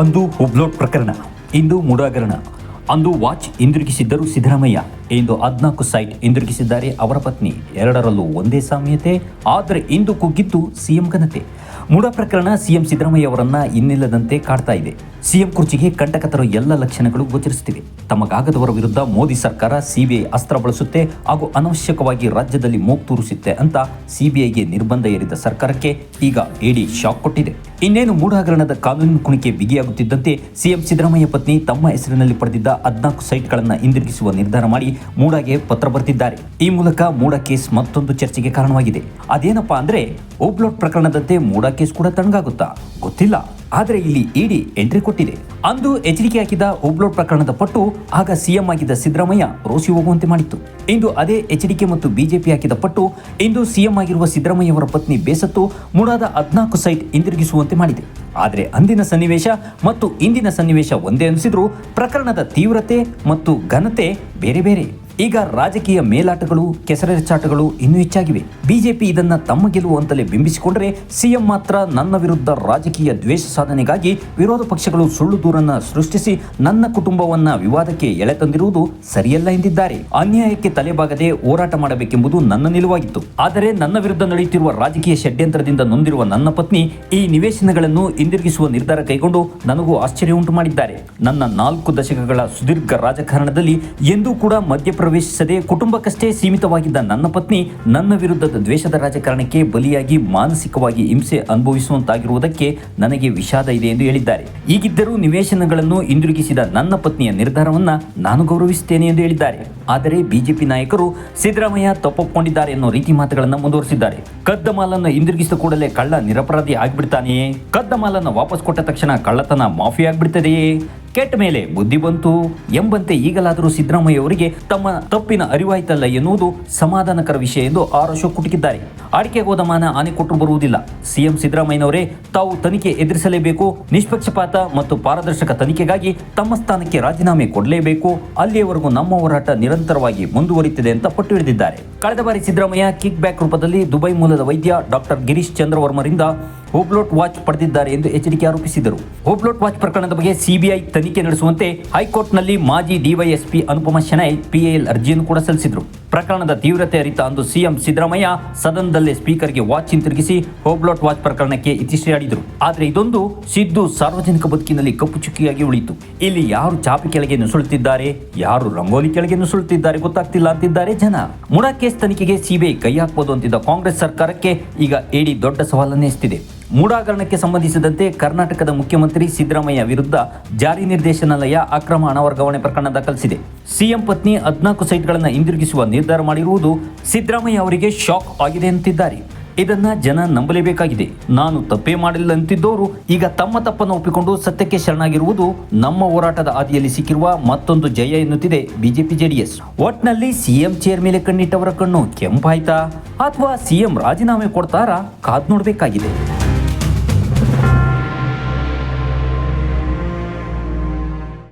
ಅಂದು ಹುಬ್ಲೋಟ್ ಪ್ರಕರಣ, ಇಂದು ಮೂಡಾಗರಣ. ಅಂದು ವಾಚ್ ಹಿಂದಿರುಗಿಸಿದ್ದರು ಸಿದ್ದರಾಮಯ್ಯ, ಇಂದು ಹದಿನಾಲ್ಕು ಸೈಟ್ ಹಿಂದಿರುಗಿಸಿದ್ದಾರೆ ಅವರ ಪತ್ನಿ. ಎರಡರಲ್ಲೂ ಒಂದೇ ಸಾಮ್ಯತೆ, ಆದರೆ ಇಂದು ಕುಗ್ಗಿದ್ದು ಸಿಎಂ ಘನತೆ. ಮೂಡ ಪ್ರಕರಣ ಸಿಎಂ ಸಿದ್ದರಾಮಯ್ಯ ಅವರನ್ನ ಇನ್ನಿಲ್ಲದಂತೆ ಕಾಡ್ತಾ ಇದೆ. ಸಿಎಂ ಕುರ್ಚಿಗೆ ಕಂಟಕ ತರೋ ಎಲ್ಲ ಲಕ್ಷಣಗಳು ಗೋಚರಿಸುತ್ತಿವೆ. ತಮಗಾಗದವರ ವಿರುದ್ಧ ಮೋದಿ ಸರ್ಕಾರ ಸಿಬಿಐ ಅಸ್ತ್ರ ಬಳಸುತ್ತೆ ಹಾಗೂ ಅನವಶ್ಯಕವಾಗಿ ರಾಜ್ಯದಲ್ಲಿ ಮೂಗು ತೂರಿಸುತ್ತೆ ಅಂತ ಸಿಬಿಐಗೆ ನಿರ್ಬಂಧ ಏರಿದ ಸರ್ಕಾರಕ್ಕೆ ಈಗ ಇಡಿ ಶಾಕ್ ಕೊಟ್ಟಿದೆ. ಇನ್ನೇನು ಮೂಡ ಹಗರಣದ ಕುಣಿಕೆ ಬಿಗಿಯಾಗುತ್ತಿದ್ದಂತೆ ಸಿಎಂ ಸಿದ್ದರಾಮಯ್ಯ ಪತ್ನಿ ತಮ್ಮ ಹೆಸರಿನಲ್ಲಿ ಪಡೆದಿದ್ದ ಹದಿನಾಲ್ಕು ಸೈಟ್ಗಳನ್ನು ಹಿಂದಿರುಗಿಸುವ ನಿರ್ಧಾರ ಮಾಡಿ ಮೂಡಾಗೆ ಪತ್ರ ಬರೆದಿದ್ದಾರೆ. ಈ ಮೂಲಕ ಮೂಡ ಕೇಸ್ ಮತ್ತೊಂದು ಚರ್ಚೆಗೆ ಕಾರಣವಾಗಿದೆ. ಅದೇನಪ್ಪಾ ಅಂದ್ರೆ ಓಬ್ಲೋಟ್ ಪ್ರಕರಣದಂತೆ ಮೂಡ ಕೇಸ್ ಕೂಡ ತಣ್ಣಗಾಗುತ್ತಾ ಗೊತ್ತಿಲ್ಲ. ಆದರೆ ಇಲ್ಲಿ ಇಡಿ ಎಂಟ್ರಿ ಕೊಟ್ಟಿದೆ. ಅಂದು ಎಚ್ಚರಿಕೆ ಹಾಕಿದ ಓಬ್ಲೋಡ್ ಪ್ರಕರಣದ ಪಟ್ಟು ಆಗ ಸಿಎಂ ಆಗಿದ್ದ ಸಿದ್ದರಾಮಯ್ಯ ರೋಸಿ ಹೋಗುವಂತೆ ಮಾಡಿತ್ತು. ಇಂದು ಅದೇ ಎಚ್ಚರಿಕೆ ಮತ್ತು ಬಿಜೆಪಿ ಹಾಕಿದ ಪಟ್ಟು ಇಂದು ಸಿಎಂ ಆಗಿರುವ ಸಿದ್ದರಾಮಯ್ಯ ಅವರ ಪತ್ನಿ ಬೇಸತ್ತು ಮೂಡಾದ ಹದಿನಾಲ್ಕು ಸೈಟ್ ಹಿಂದಿರುಗಿಸುವಂತೆ ಮಾಡಿದೆ. ಆದರೆ ಅಂದಿನ ಸನ್ನಿವೇಶ ಮತ್ತು ಇಂದಿನ ಸನ್ನಿವೇಶ ಒಂದೇ ಅನಿಸಿದ್ರೂ ಪ್ರಕರಣದ ತೀವ್ರತೆ ಮತ್ತು ಘನತೆ ಬೇರೆ ಬೇರೆ. ಈಗ ರಾಜಕೀಯ ಮೇಲಾಟಗಳು ಕೆಸರೆರಚಾಟಗಳು ಇನ್ನೂ ಹೆಚ್ಚಾಗಿವೆ. ಬಿಜೆಪಿ ಇದನ್ನ ತಮ್ಮ ಗೆಲುವು ಅಂತಲೇ ಬಿಂಬಿಸಿಕೊಂಡರೆ ಸಿಎಂ ಮಾತ್ರ ನನ್ನ ವಿರುದ್ಧ ರಾಜಕೀಯ ದ್ವೇಷ ಸಾಧನೆಗಾಗಿ ವಿರೋಧ ಪಕ್ಷಗಳು ಸುಳ್ಳು ದೂರನ್ನ ಸೃಷ್ಟಿಸಿ ನನ್ನ ಕುಟುಂಬವನ್ನ ವಿವಾದಕ್ಕೆ ಎಳೆ ತಂದಿರುವುದು ಸರಿಯಲ್ಲ ಎಂದಿದ್ದಾರೆ. ಅನ್ಯಾಯಕ್ಕೆ ತಲೆಬಾಗದೆ ಹೋರಾಟ ಮಾಡಬೇಕೆಂಬುದು ನನ್ನ ನಿಲುವಾಗಿತ್ತು. ಆದರೆ ನನ್ನ ವಿರುದ್ಧ ನಡೆಯುತ್ತಿರುವ ರಾಜಕೀಯ ಷಡ್ಯಂತ್ರದಿಂದ ನೊಂದಿರುವ ನನ್ನ ಪತ್ನಿ ಈ ನಿವೇಶನಗಳನ್ನು ಹಿಂದಿರುಗಿಸುವ ನಿರ್ಧಾರ ಕೈಗೊಂಡು ನನಗೂ ಆಶ್ಚರ್ಯ ಉಂಟು ಮಾಡಿದ್ದಾರೆ ನನ್ನ ನಾಲ್ಕು ದಶಕಗಳ ಸುದೀರ್ಘ ರಾಜಕಾರಣದಲ್ಲಿ ಎಂದೂ ಕೂಡ ಮಧ್ಯಪ್ರವೇಶಿಸದೆ ಕುಟುಂಬಕ್ಕಷ್ಟೇ ಸೀಮಿತವಾಗಿದ್ದ ನನ್ನ ಪತ್ನಿ ನನ್ನ ವಿರುದ್ಧದ ದ್ವೇಷದ ರಾಜಕಾರಣಕ್ಕೆ ಬಲಿಯಾಗಿ ಮಾನಸಿಕವಾಗಿ ಹಿಂಸೆ ಅನುಭವಿಸುವಂತಾಗಿರುವುದಕ್ಕೆ ನನಗೆ ವಿಷಾದ ಇದೆ ಎಂದು ಹೇಳಿದ್ದಾರೆ. ಈಗಿದ್ದರೂ ನಿವೇಶನಗಳನ್ನು ಹಿಂದಿರುಗಿಸಿದ ನನ್ನ ಪತ್ನಿಯ ನಿರ್ಧಾರವನ್ನ ನಾನು ಗೌರವಿಸುತ್ತೇನೆ ಎಂದು ಹೇಳಿದ್ದಾರೆ. ಆದರೆ ಬಿಜೆಪಿ ನಾಯಕರು ಸಿದ್ದರಾಮಯ್ಯ ತಪ್ಪಿಕೊಂಡಿದ್ದಾರೆ ಎನ್ನುವ ರೀತಿ ಮಾತುಗಳನ್ನು ಮುಂದುವರಿಸಿದ್ದಾರೆ. ಕದ್ದ ಮಾಲನ್ನು ಹಿಂದಿರುಗಿಸಿದ ಕೂಡಲೇ ಕಳ್ಳ ನಿರಪರಾಧಿ ಆಗಿಬಿಡ್ತಾನೆಯೇ? ಕದ್ದ ಮಾಲನ್ನು ವಾಪಸ್ ಕೊಟ್ಟ ತಕ್ಷಣ ಕಳ್ಳತನ ಮಾಫಿ ಆಗ್ಬಿಡ್ತದೆಯೇ ಕೆಟ್ಟ ಮೇಲೆ ಬುದ್ಧಿ ಬಂತು ಎಂಬಂತೆ ಈಗಲಾದರೂ ಸಿದ್ದರಾಮಯ್ಯ ಅವರಿಗೆ ತಮ್ಮ ತಪ್ಪಿನ ಅರಿವಾಯ್ತಲ್ಲ ಎನ್ನುವುದು ಸಮಾಧಾನಕರ ವಿಷಯ ಎಂದು ಆರ್ ಅಶೋಕ್ ಕುಟುಕಿದ್ದಾರೆ. ಅಡಿಕೆ ಗೋದಮಾನ ಆನೆ ಕೊಟ್ಟು ಬರುವುದಿಲ್ಲ. ಸಿಎಂ ಸಿದ್ದರಾಮಯ್ಯನವರೇ ತಾವು ತನಿಖೆ ಎದುರಿಸಲೇಬೇಕು, ನಿಷ್ಪಕ್ಷಪಾತ ಮತ್ತು ಪಾರದರ್ಶಕ ತನಿಖೆಗಾಗಿ ತಮ್ಮ ಸ್ಥಾನಕ್ಕೆ ರಾಜೀನಾಮೆ ಕೊಡಲೇಬೇಕು, ಅಲ್ಲಿಯವರೆಗೂ ನಮ್ಮ ಹೋರಾಟ ನಿರಂತರವಾಗಿ ಮುಂದುವರಿಯುತ್ತಿದೆ ಅಂತ ಪಟ್ಟು ಹಿಡಿದಿದ್ದಾರೆ. ಕಳೆದ ಬಾರಿ ಸಿದ್ದರಾಮಯ್ಯ ಕಿಕ್ ಬ್ಯಾಕ್ ರೂಪದಲ್ಲಿ ದುಬೈ ಮೂಲದ ವೈದ್ಯ ಡಾಕ್ಟರ್ ಗಿರೀಶ್ ಚಂದ್ರವರ್ಮರಿಂದ ಹೋಬ್ಲೋಟ್ ವಾಚ್ ಪಡೆದಿದ್ದಾರೆ ಎಂದು ಎಚ್ಚರಿಕೆ ಆರೋಪಿಸಿದರು. ಹೋಬ್ಲೋಟ್ ವಾಚ್ ಪ್ರಕರಣದ ಬಗ್ಗೆ ಸಿಬಿಐ ತನಿಖೆ ನಡೆಸುವಂತೆ ಹೈಕೋರ್ಟ್ನಲ್ಲಿ ಮಾಜಿ ಡಿವೈಎಸ್ಪಿ ಅನುಪಮ ಶೆನೈ ಪಿಎಎಲ್ ಅರ್ಜಿಯನ್ನು ಕೂಡ ಸಲ್ಲಿಸಿದರು. ಪ್ರಕರಣದ ತೀವ್ರತೆ ಅರಿತ ಅಂದು ಸಿಎಂ ಸಿದ್ದರಾಮಯ್ಯ ಸದನದಲ್ಲೇ ಸ್ಪೀಕರ್ಗೆ ವಾಚ್ ಹಿಂತಿರುಗಿಸಿ ಹೋಬ್ಲೋಟ್ ವಾಚ್ ಪ್ರಕರಣಕ್ಕೆ ಇತಿಶ್ರೀ ಆಡಿದರು ಆದರೆ ಇದೊಂದು ಸಿದ್ದು ಸಾರ್ವಜನಿಕ ಬದುಕಿನಲ್ಲಿ ಕಪ್ಪು ಚುಕ್ಕಿಯಾಗಿ ಉಳಿತು ಇಲ್ಲಿ ಯಾರು ಚಾಪಿ ಕೆಳಗೆ ನುಸುಳುತ್ತಿದ್ದಾರೆ, ಯಾರು ರಂಗೋಲಿ ಕೆಳಗೆ ನುಸುಳುತ್ತಿದ್ದಾರೆ ಗೊತ್ತಾಗ್ತಿಲ್ಲ ಅಂತಿದ್ದಾರೆ ಜನ. ಮುಡಾ ಕೇಸ್ ತನಿಖೆಗೆ ಸಿಬಿಐ ಕೈ ಹಾಕಬಹುದು ಅಂತಿದ್ದ ಕಾಂಗ್ರೆಸ್ ಸರ್ಕಾರಕ್ಕೆ ಈಗ ಎಡಿ ದೊಡ್ಡ ಸವಾಲನ್ನೇ ಎಸ್ತಿದೆ ಮೂಡಾಗರಣಕ್ಕೆ ಸಂಬಂಧಿಸಿದಂತೆ ಕರ್ನಾಟಕದ ಮುಖ್ಯಮಂತ್ರಿ ಸಿದ್ದರಾಮಯ್ಯ ವಿರುದ್ಧ ಜಾರಿ ನಿರ್ದೇಶನಾಲಯ ಅಕ್ರಮ ಹಣ ವರ್ಗಾವಣೆ ಪ್ರಕರಣ ದಾಖಲಿಸಿದೆ. ಸಿಎಂ ಪತ್ನಿ ಹದಿನಾಲ್ಕು ಸೈಟ್ಗಳನ್ನು ಹಿಂದಿರುಗಿಸುವ ನಿರ್ಧಾರ ಮಾಡಿರುವುದು ಸಿದ್ದರಾಮಯ್ಯ ಅವರಿಗೆ ಶಾಕ್ ಆಗಿದೆ ಅಂತಿದ್ದಾರೆ. ಇದನ್ನ ಜನ ನಂಬಲೇಬೇಕಾಗಿದೆ. ನಾನು ತಪ್ಪೇ ಮಾಡಿಲ್ಲ ಅಂತಿದ್ದವರು ಈಗ ತಮ್ಮ ತಪ್ಪನ್ನು ಒಪ್ಪಿಕೊಂಡು ಸತ್ಯಕ್ಕೆ ಶರಣಾಗಿರುವುದು ನಮ್ಮ ಹೋರಾಟದ ಹಾದಿಯಲ್ಲಿ ಸಿಕ್ಕಿರುವ ಮತ್ತೊಂದು ಜಯ ಎನ್ನುತ್ತಿದೆ ಬಿಜೆಪಿ ಜೆಡಿಎಸ್. ಒಟ್ನಲ್ಲಿ ಸಿಎಂ ಚೇರ್ ಮೇಲೆ ಕಣ್ಣಿಟ್ಟವರ ಕಣ್ಣು ಕೆಂಪಾಯ್ತಾ? ಅಥವಾ ಸಿಎಂ ರಾಜೀನಾಮೆ ಕೊಡ್ತಾರಾ? ಕಾದ್ ನೋಡಬೇಕಾಗಿದೆ.